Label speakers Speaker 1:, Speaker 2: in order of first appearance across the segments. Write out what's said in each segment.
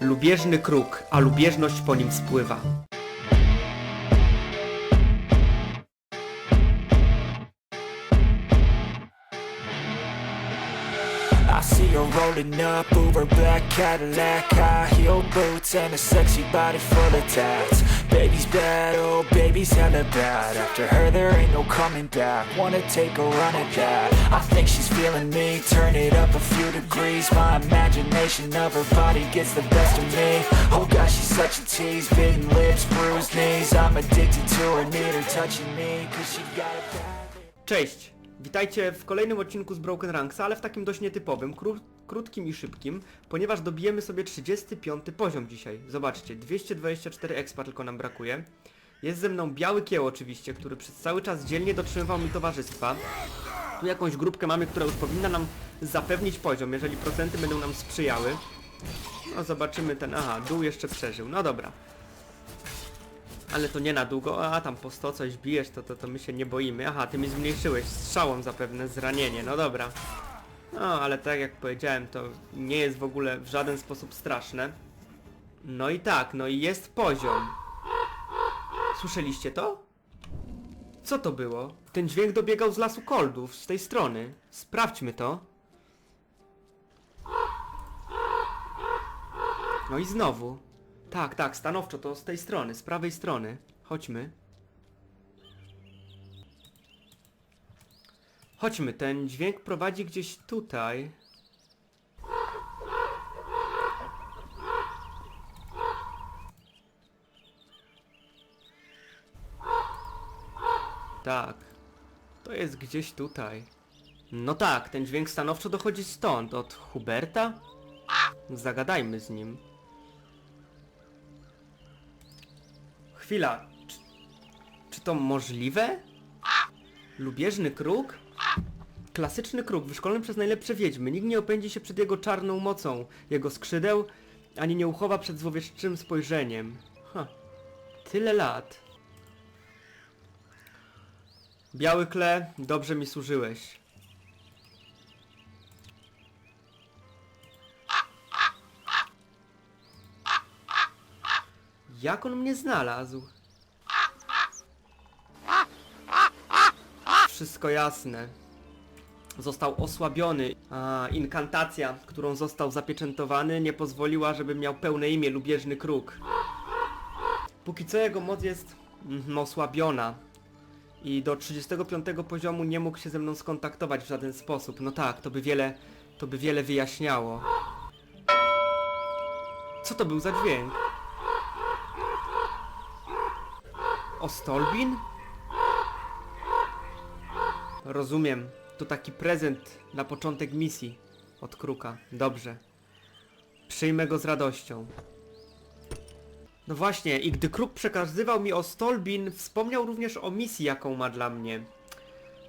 Speaker 1: Lubieżny kruk, a lubieżność po nim spływa.
Speaker 2: I see her rolling up, Uber black Cadillac High heel boots and a sexy body full of tats Baby's bad, oh baby's hella bad. After her there ain't no coming back. Wanna take a run at that. I think she's feeling me, turn it up a few degrees. My imagination of her body gets the best of me. Oh gosh, she's such a tease. Bitten lips, bruised knees. I'm addicted to her, need her touching me Cause she got bad
Speaker 1: Cześć! Witajcie w kolejnym odcinku z Broken Ranks, ale w takim dość nietypowym, kró krótkim i szybkim, ponieważ dobijemy sobie 35 poziom dzisiaj. Zobaczcie, 224 expa tylko nam brakuje. Jest ze mną Biały Kieł oczywiście, który przez cały czas dzielnie dotrzymywał mi towarzystwa. Tu jakąś grupkę mamy, która już powinna nam zapewnić poziom, jeżeli procenty będą nam sprzyjały. No zobaczymy ten, aha, dół jeszcze przeżył, no dobra. Ale to nie na długo, a tam po 100 coś bijesz, to, to, to my się nie boimy. Aha, ty mi zmniejszyłeś strzałą zapewne zranienie, no dobra. No, ale tak jak powiedziałem, to nie jest w ogóle w żaden sposób straszne. No i tak, no i jest poziom. Słyszeliście to? Co to było? Ten dźwięk dobiegał z lasu koldów, z tej strony. Sprawdźmy to. No i znowu. Tak, tak, stanowczo to z tej strony, z prawej strony. Chodźmy. Chodźmy, ten dźwięk prowadzi gdzieś tutaj. Tak. To jest gdzieś tutaj. No tak, ten dźwięk stanowczo dochodzi stąd, od Huberta? Zagadajmy z nim. Chwila. Czy, czy to możliwe? Lubieżny kruk? Klasyczny kruk, wyszkolony przez najlepsze wiedźmy. Nikt nie opędzi się przed jego czarną mocą, jego skrzydeł, ani nie uchowa przed złowieszczym spojrzeniem. Ha. Tyle lat. Biały kle, dobrze mi służyłeś. Jak on mnie znalazł? Wszystko jasne. Został osłabiony, a inkantacja, którą został zapieczętowany, nie pozwoliła, żeby miał pełne imię lubieżny kruk. Póki co jego moc jest mm, osłabiona i do 35 poziomu nie mógł się ze mną skontaktować w żaden sposób. No tak, to by wiele, to by wiele wyjaśniało. Co to był za dźwięk? Ostolbin? Rozumiem. To taki prezent na początek misji od Kruka. Dobrze. Przyjmę go z radością. No właśnie, i gdy Kruk przekazywał mi o Stolbin, wspomniał również o misji, jaką ma dla mnie.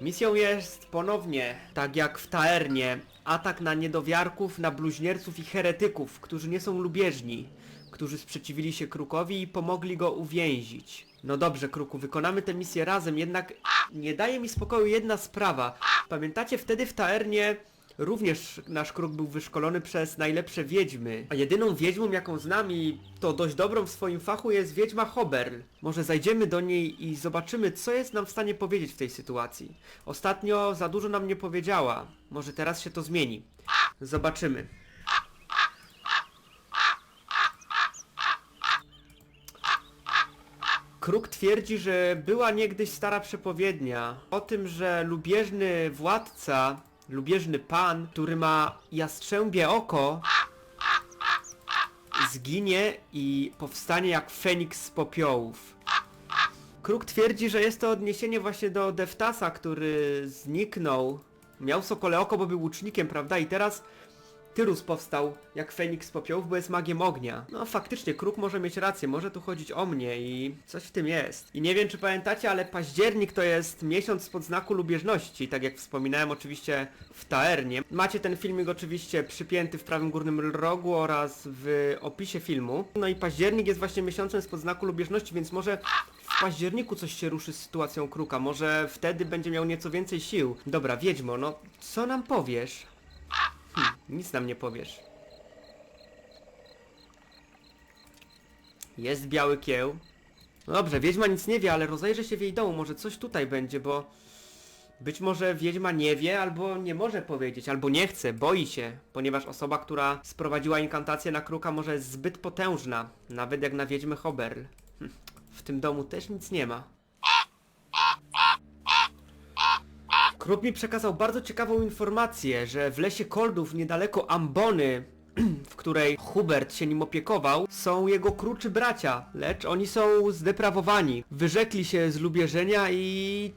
Speaker 1: Misją jest ponownie, tak jak w Taernie, atak na niedowiarków, na bluźnierców i heretyków, którzy nie są lubieżni, którzy sprzeciwili się Krukowi i pomogli go uwięzić. No dobrze, Kruku, wykonamy tę misję razem, jednak nie daje mi spokoju jedna sprawa. Pamiętacie wtedy w Taernie również nasz Kruk był wyszkolony przez najlepsze wiedźmy. A jedyną wiedźmą, jaką znam i to dość dobrą w swoim fachu jest wiedźma Hoberl. Może zajdziemy do niej i zobaczymy, co jest nam w stanie powiedzieć w tej sytuacji. Ostatnio za dużo nam nie powiedziała. Może teraz się to zmieni. Zobaczymy. Kruk twierdzi, że była niegdyś stara przepowiednia o tym, że lubieżny władca, lubieżny pan, który ma jastrzębie oko, zginie i powstanie jak Feniks z popiołów. Kruk twierdzi, że jest to odniesienie właśnie do Deftasa, który zniknął. Miał sokole oko, bo był łucznikiem, prawda? I teraz Tyrus powstał jak Feniks z popiołów, bo jest magiem ognia. No faktycznie, Kruk może mieć rację, może tu chodzić o mnie i coś w tym jest. I nie wiem czy pamiętacie, ale październik to jest miesiąc spod znaku lubieżności, tak jak wspominałem oczywiście w Taernie. Macie ten filmik oczywiście przypięty w prawym górnym rogu oraz w opisie filmu. No i październik jest właśnie miesiącem spod znaku lubieżności, więc może w październiku coś się ruszy z sytuacją Kruka, może wtedy będzie miał nieco więcej sił. Dobra, Wiedźmo, no co nam powiesz? Nic nam nie powiesz. Jest biały kieł. No dobrze, wiedźma nic nie wie, ale rozejrzę się w jej domu, może coś tutaj będzie, bo... Być może wiedźma nie wie, albo nie może powiedzieć, albo nie chce, boi się, ponieważ osoba, która sprowadziła inkantację na kruka może jest zbyt potężna, nawet jak na wiedźmę Hoberl. Hm, W tym domu też nic nie ma. Kruk mi przekazał bardzo ciekawą informację, że w lesie Koldów niedaleko Ambony, w której Hubert się nim opiekował, są jego kruczy bracia, lecz oni są zdeprawowani. Wyrzekli się z lubieżenia i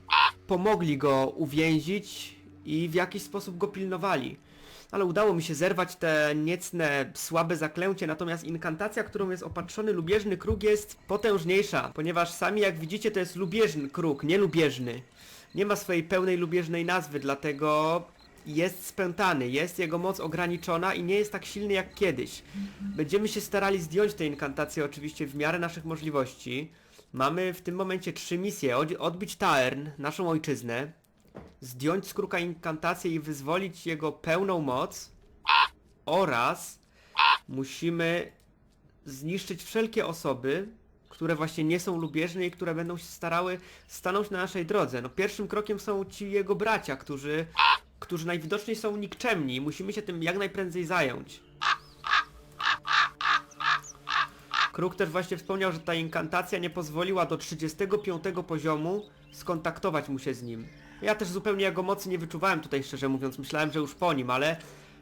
Speaker 1: pomogli go uwięzić i w jakiś sposób go pilnowali. Ale udało mi się zerwać te niecne, słabe zaklęcie, natomiast inkantacja, którą jest opatrzony lubieżny kruk jest potężniejsza, ponieważ sami jak widzicie to jest lubieżny kruk, nie lubieżny. Nie ma swojej pełnej lubieżnej nazwy, dlatego jest spętany, jest jego moc ograniczona i nie jest tak silny jak kiedyś. Będziemy się starali zdjąć tę inkantację oczywiście w miarę naszych możliwości. Mamy w tym momencie trzy misje. Od, odbić Taern, naszą ojczyznę, zdjąć z kruka inkantację i wyzwolić jego pełną moc oraz musimy zniszczyć wszelkie osoby, które właśnie nie są lubieżne i które będą się starały stanąć na naszej drodze. No pierwszym krokiem są ci jego bracia, którzy, którzy najwidoczniej są nikczemni i musimy się tym jak najprędzej zająć. Kruk też właśnie wspomniał, że ta inkantacja nie pozwoliła do 35 poziomu skontaktować mu się z nim. Ja też zupełnie jego mocy nie wyczuwałem tutaj szczerze mówiąc, myślałem, że już po nim, ale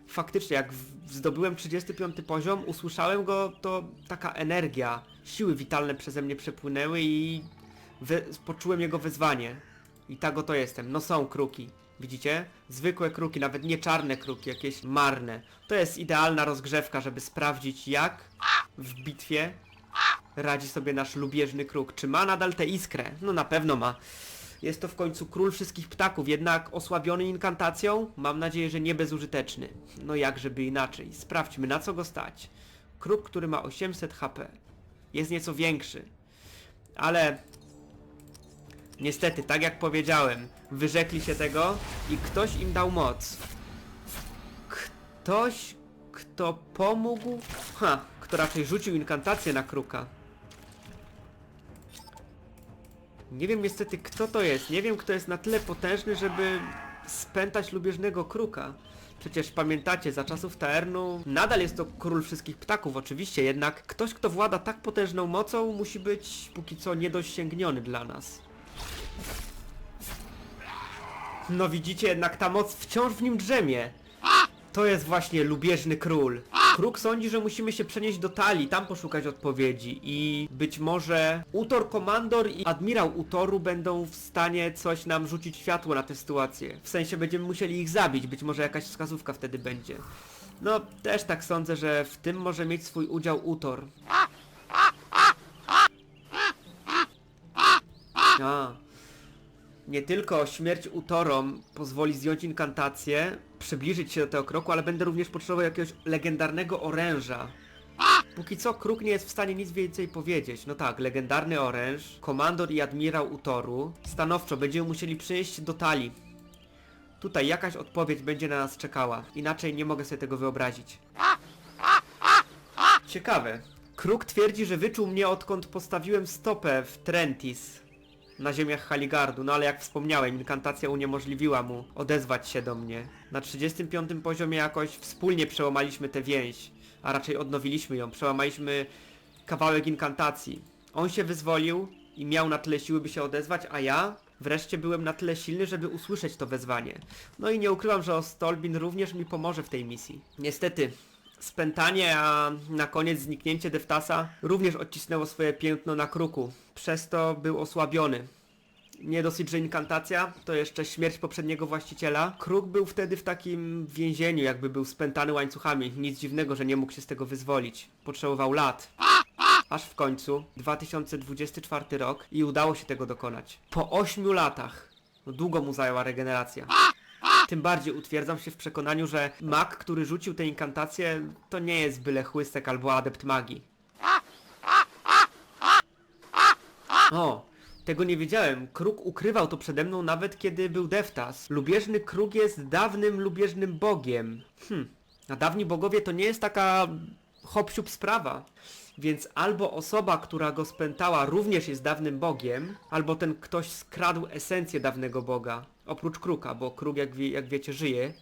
Speaker 1: faktycznie jak zdobyłem 35 poziom, usłyszałem go, to taka energia, siły witalne przeze mnie przepłynęły i poczułem jego wezwanie. I tak oto jestem. No są kruki. Widzicie? Zwykłe kruki, nawet nie czarne kruki, jakieś marne. To jest idealna rozgrzewka, żeby sprawdzić jak w bitwie radzi sobie nasz lubieżny kruk. Czy ma nadal tę iskrę? No na pewno ma. Jest to w końcu król wszystkich ptaków, jednak osłabiony inkantacją? Mam nadzieję, że nie bezużyteczny. No jak żeby inaczej. Sprawdźmy na co go stać. Kruk, który ma 800 HP. Jest nieco większy. Ale niestety, tak jak powiedziałem, wyrzekli się tego i ktoś im dał moc. Ktoś, kto pomógł? Ha, kto raczej rzucił inkantację na kruka. Nie wiem niestety kto to jest. Nie wiem kto jest na tyle potężny, żeby spętać lubieżnego kruka. Przecież pamiętacie, za czasów Taernu nadal jest to król wszystkich ptaków, oczywiście, jednak ktoś, kto włada tak potężną mocą, musi być póki co niedosięgniony dla nas. No widzicie, jednak ta moc wciąż w nim drzemie. To jest właśnie lubieżny król. Kruk sądzi, że musimy się przenieść do Talii, tam poszukać odpowiedzi i być może Utor Komandor i Admirał Utoru będą w stanie coś nam rzucić światło na tę sytuację. W sensie będziemy musieli ich zabić, być może jakaś wskazówka wtedy będzie. No, też tak sądzę, że w tym może mieć swój udział Utor. A, nie tylko śmierć Utorom pozwoli zdjąć inkantację, przybliżyć się do tego kroku, ale będę również potrzebował jakiegoś legendarnego oręża. Póki co Kruk nie jest w stanie nic więcej powiedzieć. No tak, legendarny oręż, komandor i admirał Utoru. Stanowczo będziemy musieli przyjść do Talii. Tutaj jakaś odpowiedź będzie na nas czekała. Inaczej nie mogę sobie tego wyobrazić. Ciekawe. Kruk twierdzi, że wyczuł mnie odkąd postawiłem stopę w Trentis na ziemiach Haligardu, no ale jak wspomniałem, inkantacja uniemożliwiła mu odezwać się do mnie. Na 35 poziomie jakoś wspólnie przełamaliśmy tę więź, a raczej odnowiliśmy ją, przełamaliśmy kawałek inkantacji. On się wyzwolił i miał na tyle siły, by się odezwać, a ja wreszcie byłem na tyle silny, żeby usłyszeć to wezwanie. No i nie ukrywam, że Ostolbin również mi pomoże w tej misji. Niestety, spętanie, a na koniec zniknięcie Deftasa również odcisnęło swoje piętno na kruku. Przez to był osłabiony. Nie dosyć, że inkantacja, to jeszcze śmierć poprzedniego właściciela. Kruk był wtedy w takim więzieniu, jakby był spętany łańcuchami. Nic dziwnego, że nie mógł się z tego wyzwolić. Potrzebował lat. Aż w końcu, 2024 rok i udało się tego dokonać. Po 8 latach. No długo mu zajęła regeneracja. Tym bardziej utwierdzam się w przekonaniu, że mag, który rzucił tę inkantację, to nie jest byle chłystek albo adept magii. O, tego nie wiedziałem. Kruk ukrywał to przede mną nawet kiedy był Deftas. Lubieżny kruk jest dawnym lubieżnym bogiem. Hm. A dawni bogowie to nie jest taka hop siup sprawa. Więc albo osoba, która go spętała również jest dawnym bogiem, albo ten ktoś skradł esencję dawnego boga. Oprócz kruka, bo kruk jak, wie, jak wiecie żyje.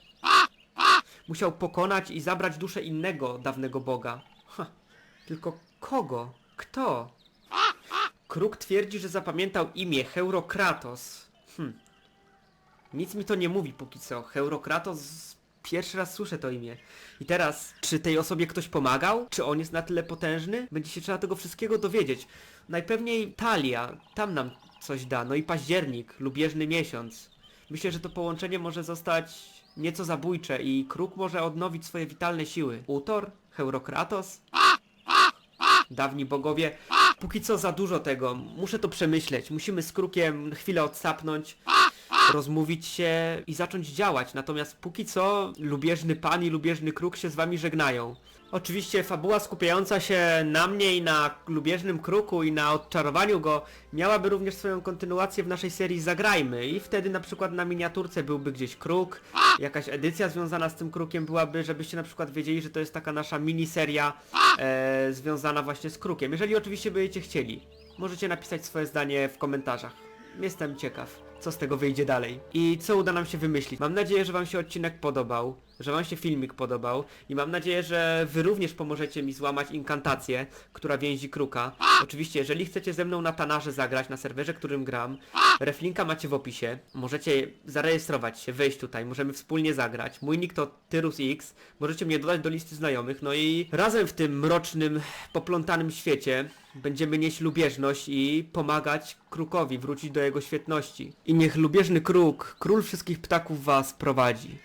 Speaker 1: Musiał pokonać i zabrać duszę innego dawnego boga. Ha, tylko kogo? Kto? Kruk twierdzi, że zapamiętał imię Heurokratos. Hm. Nic mi to nie mówi póki co. Heurokratos... Pierwszy raz słyszę to imię. I teraz, czy tej osobie ktoś pomagał? Czy on jest na tyle potężny? Będzie się trzeba tego wszystkiego dowiedzieć. Najpewniej Talia, tam nam coś da. No i październik, lubieżny miesiąc. Myślę, że to połączenie może zostać nieco zabójcze i Kruk może odnowić swoje witalne siły. Utor? Heurokratos? Dawni bogowie. Póki co za dużo tego. Muszę to przemyśleć. Musimy z Krukiem chwilę odsapnąć, rozmówić się i zacząć działać. Natomiast póki co lubieżny pan i lubieżny Kruk się z wami żegnają. Oczywiście fabuła skupiająca się na mnie i na lubieżnym kruku i na odczarowaniu go miałaby również swoją kontynuację w naszej serii Zagrajmy i wtedy na przykład na miniaturce byłby gdzieś kruk, jakaś edycja związana z tym krukiem byłaby, żebyście na przykład wiedzieli, że to jest taka nasza miniseria e, związana właśnie z krukiem. Jeżeli oczywiście będziecie chcieli, możecie napisać swoje zdanie w komentarzach. Jestem ciekaw, co z tego wyjdzie dalej i co uda nam się wymyślić. Mam nadzieję, że wam się odcinek podobał, że wam się filmik podobał i mam nadzieję, że wy również pomożecie mi złamać inkantację, która więzi kruka. Oczywiście, jeżeli chcecie ze mną na Tanarze zagrać, na serwerze, którym gram, reflinka macie w opisie, możecie zarejestrować się, wejść tutaj, możemy wspólnie zagrać. Mój nick to TyrusX, możecie mnie dodać do listy znajomych, no i razem w tym mrocznym, poplątanym świecie będziemy nieść lubieżność i pomagać krukowi wrócić do jego świetności. I niech lubieżny kruk, król wszystkich ptaków was prowadzi.